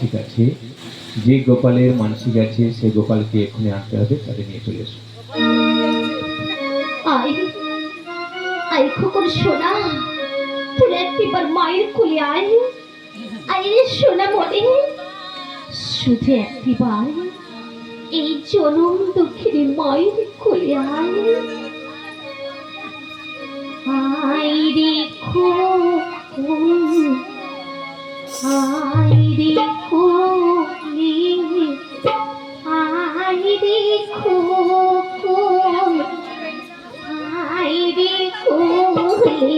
ঠিক আছে। যে গোপালের মানসিক আছে, সে গোপালকে এক্ষুনি আনতে হবে, তাদের নিয়ে চলে এসো। আই খোকর সোনা মায়ের আয়। সোনা শুধু এই জনম দুঃখিনী মায়ের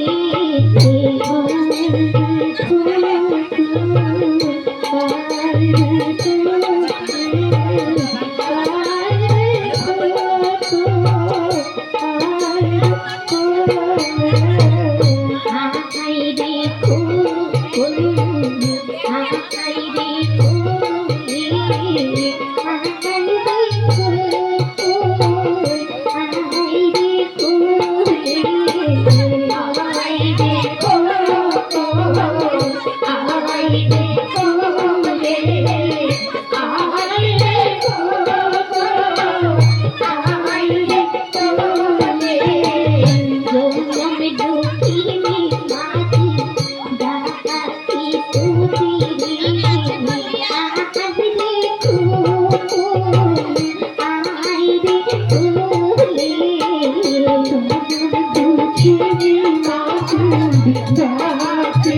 কোলে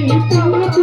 আমি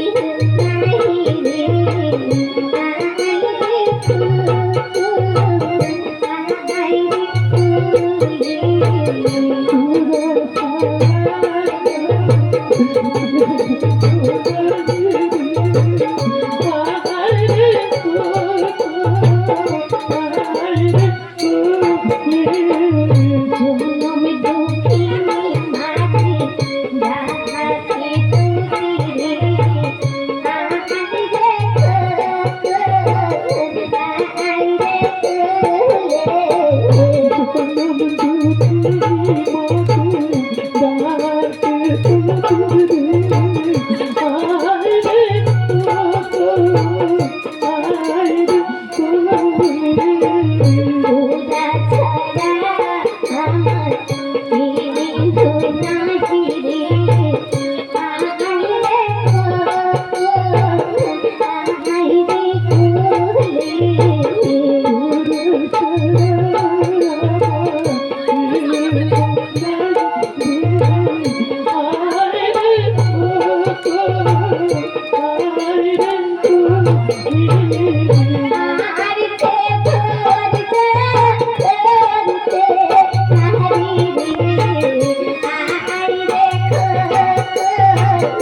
Thank you.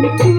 Thank you.